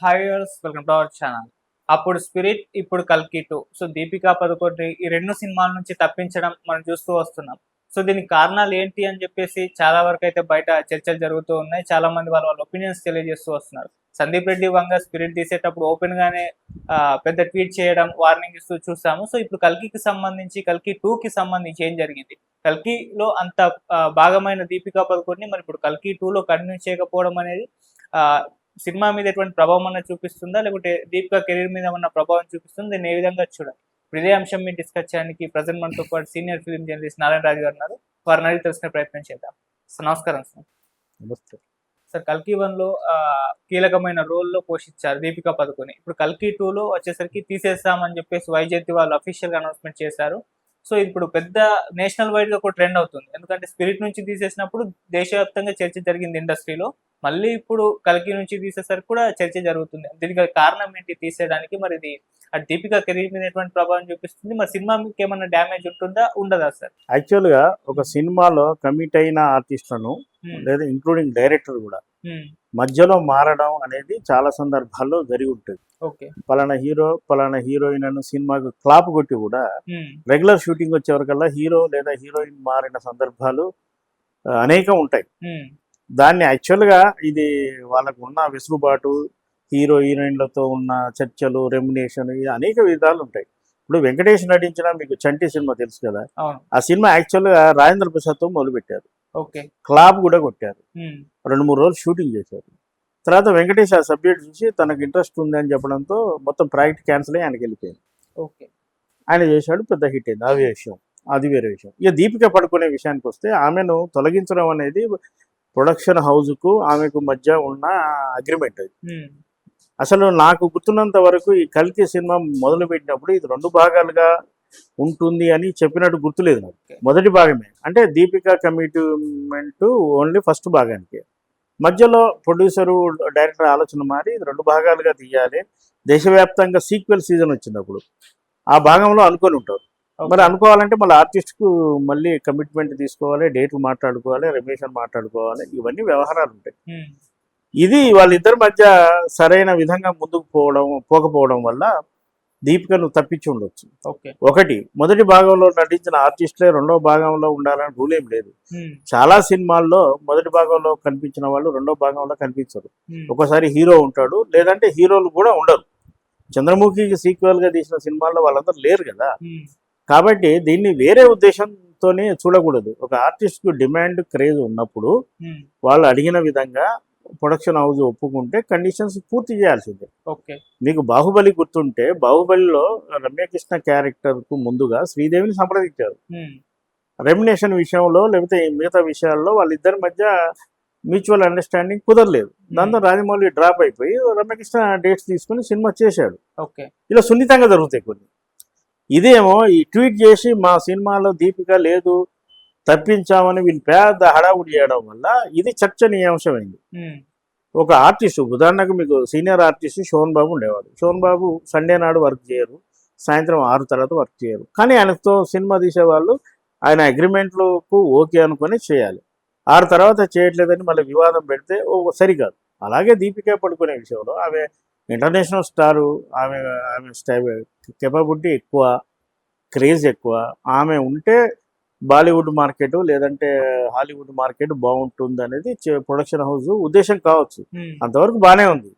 హైయర్స్ welcome to our channel అప్పుడు spirit ఇప్పుడు కల్కి టూ సో దీపికా పదుకొట్టి ఈ రెండు సినిమాల నుంచి తప్పించడం మనం చూస్తూ వస్తున్నాం. సో దీనికి కారణాలు ఏంటి అని చెప్పేసి చాలా వరకు అయితే బయట చర్చలు జరుగుతూ ఉన్నాయి. చాలా మంది వాళ్ళ వాళ్ళ ఒపీనియన్స్ తెలియజేస్తూ వస్తున్నారు. సందీప్ రెడ్డి వంగ స్పిరిట్ తీసేటప్పుడు ఓపెన్ గానే పెద్ద ట్వీట్ చేయడం వార్నింగ్ ఇస్తూ చూసాము. సో ఇప్పుడు కల్కికి సంబంధించి కల్కి టూ కి సంబంధించి ఏం జరిగింది? కల్కిలో అంత భాగమైన దీపికా పదుకొట్ని మరి ఇప్పుడు కల్కి టూలో కంటిన్యూ చేయకపోవడం అనేది సినిమా మీద ఎటువంటి ప్రభావం అన్న చూపిస్తుందా? లేకుంటే దీపికా కెరీర్ మీద ఉన్న ప్రభావం చూపిస్తుంది? దీన్ని ఏ విధంగా చూడాలి? ఇప్పుడు ఇదే అంశం మీద డిస్కస్ చేయడానికి ప్రజెంట్ మనతో పాటు senior film journalist Narayana Raju garu ఉన్నారు. వారిని అడిగి తెలుసుకునే ప్రయత్నం చేద్దాం. సో నమస్కారం సార్. నమస్తే. సార్ కల్కి వన్లో ఆ, కీలకమైన రోల్లో పోషించారు దీపికా పదుకొని. ఇప్పుడు కల్కి టూ లో వచ్చేసరికి తీసేస్తామని చెప్పేసి వైజయంతి వాళ్ళు అఫీషియల్గా అనౌన్స్మెంట్ చేశారు. సో ఇప్పుడు పెద్ద నేషనల్ వైడ్గా కూడా ట్రెండ్ అవుతుంది. ఎందుకంటే స్పిరిట్ నుంచి తీసేసినప్పుడు దేశవ్యాప్తంగా చర్చ జరిగింది ఇండస్ట్రీలో మళ్ళీ ఇప్పుడు కల్కి నుంచి తీసేసరికి కూడా చర్చ జరుగుతుంది. దీనికి కారణం ఏంటి? తీసేయడానికి మరి ఇది ఆ దీపికా కెరీర్ మీద ఎటువంటి ప్రభావం చూపిస్తుంది. మరి సినిమా మీకు ఏమైనా డ్యామేజ్ ఉంటుందా? ఉండదా సార్? యాక్చువల్గా ఒక సినిమాలో కమిట్ అయిన ఆర్టిస్టులను లేదా ఇంక్లూడింగ్ డైరెక్టర్ కూడా మధ్యలో మారడం అనేది చాలా సందర్భాల్లో జరిగి ఉంటుంది. ఓకే. పలానా హీరో పలానా హీరోయిన్ అను సినిమాకు క్లాప్ కొట్టి కూడా రెగ్యులర్ షూటింగ్ వచ్చేవరకల్లా హీరో లేదా హీరోయిన్ మారిన సందర్భాలు అనేకం ఉంటాయి. దాన్ని యాక్చువల్గా ఇది వాళ్ళకు ఉన్న వెసులుబాటు హీరో హీరోయిన్లతో ఉన్న చర్చలు రెమ్యునేషన్ ఇది అనేక విధాలు ఉంటాయి. ఇప్పుడు వెంకటేష్ నటించిన మీకు చంటి సినిమా తెలుసు కదా? ఆ సినిమా యాక్చువల్గా రాజేంద్ర ప్రసాద్తో మొదలుపెట్టారు. ఓకే. క్లాప్ కూడా కొట్టారు. రెండు మూడు రోజులు షూటింగ్ చేశారు. తర్వాత వెంకటేష్ ఆ సబ్జెక్ట్ చూసి తనకు ఇంట్రెస్ట్ ఉంది అని చెప్పడంతో మొత్తం ప్రాజెక్ట్ క్యాన్సిల్ అయ్యి ఆయనకి వెళ్ళిపోయింది. ఓకే. ఆయన చేశాడు పెద్ద హిట్ అయింది. అది విషయం అది వేరే విషయం. ఇక దీపిక పడుకునే విషయానికి వస్తే ఆమెను తొలగించడం అనేది ప్రొడక్షన్ హౌస్కు ఆమెకు మధ్య ఉన్న అగ్రిమెంట్ అసలు నాకు గుర్తున్నంత వరకు ఈ కల్కి సినిమా మొదలు పెట్టినప్పుడు ఇది రెండు భాగాలుగా ఉంటుంది అని చెప్పినట్టు గుర్తులేదు నాకు. మొదటి భాగమే. అంటే దీపిక కమిట్మెంట్ ఓన్లీ ఫస్ట్ భాగానికి. మధ్యలో ప్రొడ్యూసరు డైరెక్టర్ ఆలోచన మారి ఇది రెండు భాగాలుగా తీయాలి. దేశవ్యాప్తంగా సీక్వెల్ సీజన్ వచ్చినప్పుడు. ఆ భాగంలో అనుకొని ఉంటారు. మరి అనుకోవాలంటే మళ్ళీ ఆర్టిస్ట్కు మళ్ళీ కమిట్మెంట్ తీసుకోవాలి డేట్లు మాట్లాడుకోవాలి రెమ్యునేషన్ మాట్లాడుకోవాలి ఇవన్నీ వ్యవహారాలు ఉంటాయి. ఇది వాళ్ళిద్దరి మధ్య సరైన విధంగా ముందుకు పోవడం పోకపోవడం వల్ల దీపికను తప్పించి ఉండొచ్చు. ఒకటి మొదటి భాగంలో నటించిన ఆర్టిస్టులే రెండో భాగంలో ఉండాలని రూల్ ఏం లేదు. చాలా సినిమాల్లో మొదటి భాగంలో కనిపించిన వాళ్ళు రెండో భాగంలో కనిపించరు. ఒకసారి హీరో ఉంటాడు లేదంటే హీరోలు కూడా ఉండరు. చంద్రముఖికి సీక్వెల్గా తీసిన సినిమాల్లో వాళ్ళందరూ లేరు కదా. కాబట్టి దీన్ని వేరే ఉద్దేశంతోనే చూడకూడదు. ఒక ఆర్టిస్ట్కు డిమాండ్ క్రేజ్ ఉన్నప్పుడు వాళ్ళు అడిగిన విధంగా ప్రొడక్షన్ హౌస్ ఒప్పుకుంటే కండిషన్స్ పూర్తి చేయాల్సిందే. ఓకే. మీకు బాహుబలి గుర్తుంటే బాహుబలిలో రమ్యకృష్ణ క్యారెక్టర్కు ముందుగా శ్రీదేవిని సంప్రదించారు. రెమ్యునేషన్ విషయంలో లేకపోతే ఈ మిగతా విషయాల్లో వాళ్ళిద్దరి మధ్య మ్యూచువల్ అండర్స్టాండింగ్ కుదరలేదు. దాంతో రాజమౌళి డ్రాప్ అయిపోయి రమ్యకృష్ణ డేట్స్ తీసుకుని సినిమా చేశాడు. ఓకే. ఇలా సున్నితంగా జరుగుతాయి కొన్ని. ఇదేమో ఈ ట్వీట్ చేసి మా సినిమాలో దీపిక లేదు తప్పించామని వీళ్ళు పెద్ద హడావుడి చేయడం వల్ల ఇది చర్చనీయాంశమైంది ఒక ఆర్టిస్ట్ ఉదాహరణకు మీకు సీనియర్ ఆర్టిస్ట్ శోభన్ బాబు ఉండేవాడు. శోభన్ బాబు సండే నాడు వర్క్ చేయరు సాయంత్రం ఆరు తర్వాత వర్క్ చేయరు. కానీ ఆయనతో సినిమా తీసేవాళ్ళు ఆయన అగ్రిమెంట్లకు ఓకే అనుకొని చేయాలి. ఆరు తర్వాత చేయట్లేదని మళ్ళీ వివాదం పెడితే ఓ సరికాదు. అలాగే దీపిక పడుకునే విషయంలో ఆమె ఇంటర్నేషనల్ స్టారు ఆమె ఆమె స్టై కెపబిలిటీ ఎక్కువ క్రేజ్ ఎక్కువ. ఆమె ఉంటే బాలీవుడ్ మార్కెట్ లేదంటే హాలీవుడ్ మార్కెట్ బాగుంటుంది అనేది ప్రొడక్షన్ హౌస్ ఉద్దేశం కావచ్చు. అంతవరకు బాగానే ఉంది.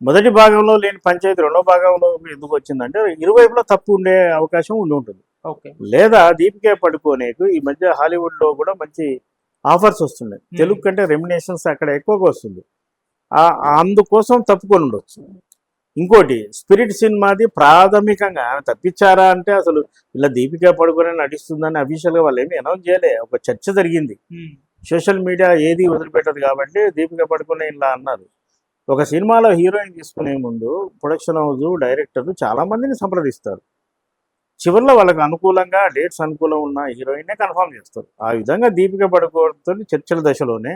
మొదటి భాగంలో లేని పంచాయతీ రెండో భాగంలో ఎందుకు వచ్చిందంటే ఇరువైపులా తప్పు ఉండే అవకాశం ఉండి ఉంటుంది. ఓకే. లేదా దీపికే పడుకోనేకు ఈ మధ్య హాలీవుడ్లో కూడా మంచి ఆఫర్స్ వస్తున్నాయి. తెలుగు కంటే రెమినేషన్స్ అక్కడ ఎక్కువగా వస్తుంది. అందుకోసం తప్పుకొని ఉండొచ్చు. ఇంకోటి స్పిరిట్ సినిమాది ప్రాథమికంగా ఆమె తప్పించారా అంటే అసలు ఇలా దీపికా పడుకొని నటిస్తుందని అఫీషియల్గా వాళ్ళు ఏమి అనౌన్స్ చేయలే. ఒక చర్చ జరిగింది. సోషల్ మీడియా ఏది వదిలిపెట్టదు కాబట్టి దీపిక పడుకునే ఇలా అన్నారు. ఒక సినిమాలో హీరోయిన్ తీసుకునే ముందు ప్రొడక్షన్ హౌస్ డైరెక్టర్ చాలా మందిని సంప్రదిస్తారు. చివరిలో వాళ్ళకి అనుకూలంగా డేట్స్ అనుకూలం ఉన్న హీరోయిన్నే కన్ఫర్మ్ చేస్తారు. ఆ విధంగా దీపిక పడుకోవడంతో చర్చల దశలోనే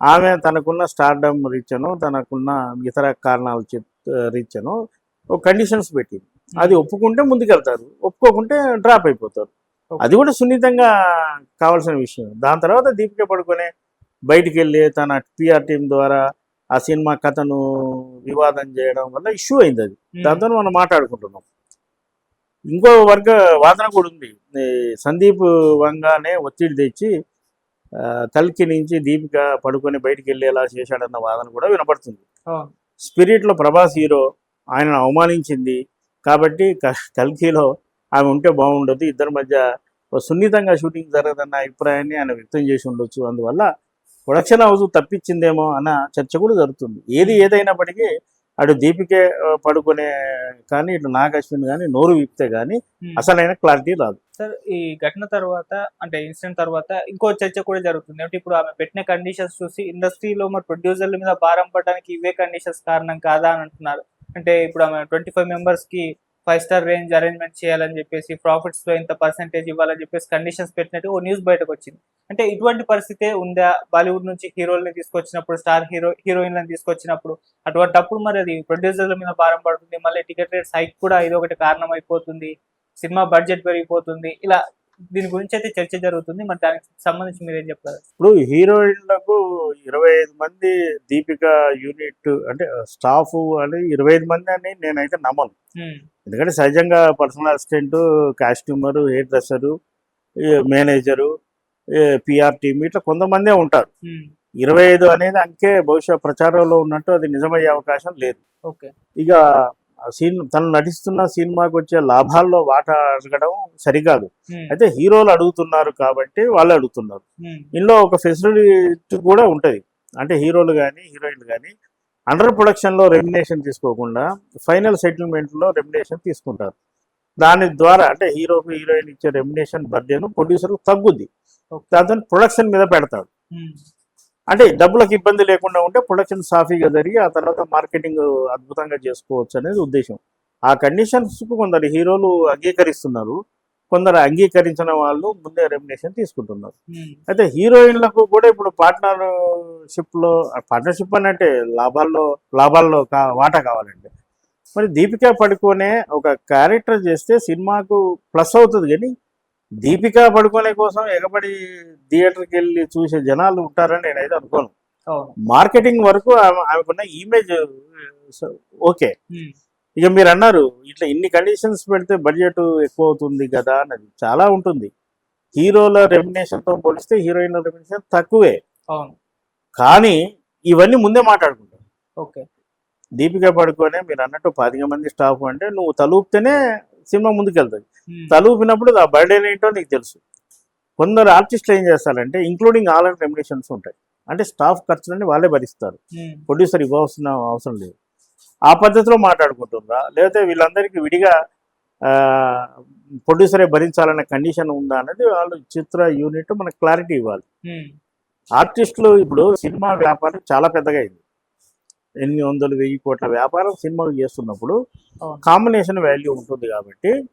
ఆమె తనకున్న స్టార్డమ్ రీచను తనకున్న ఇతర కారణాల రీచను ఒక కండిషన్స్ పెట్టింది అది ఒప్పుకుంటే ముందుకెళ్తారు. ఒప్పుకోకుంటే డ్రాప్ అయిపోతారు. అది కూడా సున్నితంగా కావాల్సిన విషయం. దాని తర్వాత దీపిక పడుకునే బయటికి వెళ్ళి తన పిఆర్ టీం ద్వారా ఆ సినిమా కథను వివాదం చేయడం వల్ల ఇష్యూ అయింది అది. దాంతో మనం మాట్లాడుకుంటున్నాం. ఇంకో వర్గ వాదన కూడా ఉంది. సందీప్ వంగానే ఒత్తిడి తెచ్చి ఆ, కల్కి నుంచి దీపిక పడుకొని బయటికి వెళ్ళేలా చేశాడన్న వాదన కూడా వినపడుతుంది. స్పిరిట్లో ప్రభాస్ హీరో ఆయనను అవమానించింది. కాబట్టి క- కల్కిలో ఆమె ఉంటే బాగుండదు ఇద్దరి మధ్య ఒక సున్నితంగా షూటింగ్ జరగదన్న అభిప్రాయాన్ని ఆయన వ్యక్తం చేసి ఉండొచ్చు. అందువల్ల ప్రొడక్షన్ హౌస్ తప్పించిందేమో అన్న చర్చ కూడా జరుగుతుంది. ఏది ఏదైనప్పటికీ అటు దీపికే పడుకునే కానీ ఇటు నాగ్ అశ్విన్ కానీ నోరు విప్తే కానీ. అసలైన క్లారిటీ రాదు. సార్ ఈ ఘటన తర్వాత అంటే ఇన్సిడెంట్ తర్వాత ఇంకో చర్చ కూడా జరుగుతుంది. అంటే ఇప్పుడు ఆమె పెట్టిన కండిషన్స్ చూసి ఇండస్ట్రీలో మరి ప్రొడ్యూసర్ల మీద భారం పడడానికి ఇవే కండిషన్స్ కారణం కాదా అని అంటున్నారు. అంటే ఇప్పుడు ఆమె ట్వంటీ ఫైవ్ మెంబర్స్కి ఫైవ్ స్టార్ రేంజ్ అరేంజ్మెంట్ చేయాలని చెప్పేసి ప్రాఫిట్స్లో ఇంత పర్సెంటేజ్ ఇవ్వాలని చెప్పేసి కండిషన్స్ పెట్టినట్టు ఓ న్యూస్ బయటకు వచ్చింది అంటే ఇటువంటి పరిస్థితే ఉందా? బాలీవుడ్ నుంచి హీరోల్ని తీసుకొచ్చినప్పుడు స్టార్ హీరో హీరోయిన్లను తీసుకొచ్చినప్పుడు అటువంటి అప్పుడు మరి అది ప్రొడ్యూసర్ల మీద భారం పడుతుంది. మళ్ళీ టికెట్ రేట్స్ హైక్ కూడా ఇది ఒకటి కారణం అయిపోతుంది సినిమా బడ్జెట్ పెరిగిపోతుంది. ఇలా దీని గురించి అయితే చర్చ జరుగుతుంది. మరి దానికి సంబంధించి మీరు ఏం చెప్తారు? ఇప్పుడు హీరోయిన్లకు ఇరవై ఐదు మంది దీపిక యూనిట్ అంటే స్టాఫ్ అని ఇరవై ఐదు మంది అని నేనైతే నమ్మను. ఎందుకంటే సహజంగా personal assistant costumer hair dresser manager PR team ఇట్లా కొంతమందే ఉంటారు. ఇరవై ఐదు అనేది అంకే బహుశా ప్రచారంలో ఉన్నట్టు అది నిజమయ్యే అవకాశం లేదు. ఓకే. ఇక సీన్ తను నటిస్తున్న సినిమాకి వచ్చే లాభాల్లో వాటా అడగడం సరికాదు. అయితే హీరోలు అడుగుతున్నారు కాబట్టి వాళ్ళు అడుగుతున్నారు. ఇందులో ఒక ఫెసిలిటీ కూడా ఉంటుంది. అంటే హీరోలు కానీ హీరోయిన్లు కానీ అండర్ ప్రొడక్షన్లో రెమ్యునేషన్ తీసుకోకుండా ఫైనల్ సెటిల్మెంట్లో రెమ్యునేషన్ తీసుకుంటారు. దాని ద్వారా అంటే హీరోకు హీరోయిన్ ఇచ్చే రెమ్యునేషన్ బర్డెను ప్రొడ్యూసర్కు తగ్గుద్ది. దాంతో ప్రొడక్షన్ మీద పెడతాడు అంటే డబ్బులకు ఇబ్బంది లేకుండా ఉంటే ప్రొడక్షన్ సాఫీగా జరిగి ఆ తర్వాత మార్కెటింగ్ అద్భుతంగా చేసుకోవచ్చు అనేది ఉద్దేశం. ఆ కండిషన్స్కు కొందరు హీరోలు అంగీకరిస్తున్నారు. కొందరు అంగీకరించిన వాళ్ళు ముందే రెమ్యునేషన్ తీసుకుంటున్నారు. ఉమ్, అయితే హీరోయిన్లకు కూడా ఇప్పుడు పార్ట్నర్షిప్లో పార్ట్నర్షిప్ అని అంటే లాభాల్లో లాభాల్లో కా వాటా కావాలండి మరి దీపికా పడుకోనే ఒక క్యారెక్టర్ చేస్తే సినిమాకు ప్లస్ అవుతుంది కానీ దీపికా పడుకోనే కోసం ఎగబడి థియేటర్కి వెళ్ళి చూసే జనాలు ఉంటారని నేనైతే అనుకోను. మార్కెటింగ్ వరకు ఆమె ఆమెకున్న ఇమేజ్ ఓకే. ఇక మీరు అన్నారు ఇట్లా ఇన్ని కండిషన్స్ పెడితే బడ్జెట్ ఎక్కువ అవుతుంది కదా అన్నది. చాలా ఉంటుంది. హీరోల రెమ్యునేషన్తో పోలిస్తే హీరోయిన్ల రెమ్యునేషన్ తక్కువే. కానీ ఇవన్నీ ముందే మాట్లాడుకుంటాం. ఓకే. దీపిక పడుకోనే మీరు అన్నట్టు పాతిక మంది స్టాఫ్ అంటే నువ్వు తలూపితేనే సినిమా ముందుకెళ్తుంది తలూపినప్పుడు ఆ బర్డెన్ ఏంటో నీకు తెలుసు. కొందరు ఆర్టిస్టులు ఏం చేస్తారంటే ఇంక్లూడింగ్ ఆల్ అండ్ రెమ్యునేషన్స్ ఉంటాయి. అంటే స్టాఫ్ ఖర్చులన్నీ వాళ్ళే భరిస్తారు. ప్రొడ్యూసర్ ఇవ్వాల్సిన అవసరం లేదు. ఆ పద్ధతిలో మాట్లాడుకుంటుందా లేకపోతే వీళ్ళందరికీ విడిగా ప్రొడ్యూసరే భరించాలనే కండిషన్ ఉందా అనేది వాళ్ళు చిత్ర యూనిట్ మనకు క్లారిటీ ఇవ్వాలి. ఆర్టిస్టులు ఇప్పుడు సినిమా వ్యాపారం చాలా పెద్దగా అయింది. ఎన్ని వందలు వెయ్యి కోట్ల వ్యాపారం సినిమాలు చేస్తున్నప్పుడు. కాంబినేషన్ వాల్యూ ఉంటుంది కాబట్టి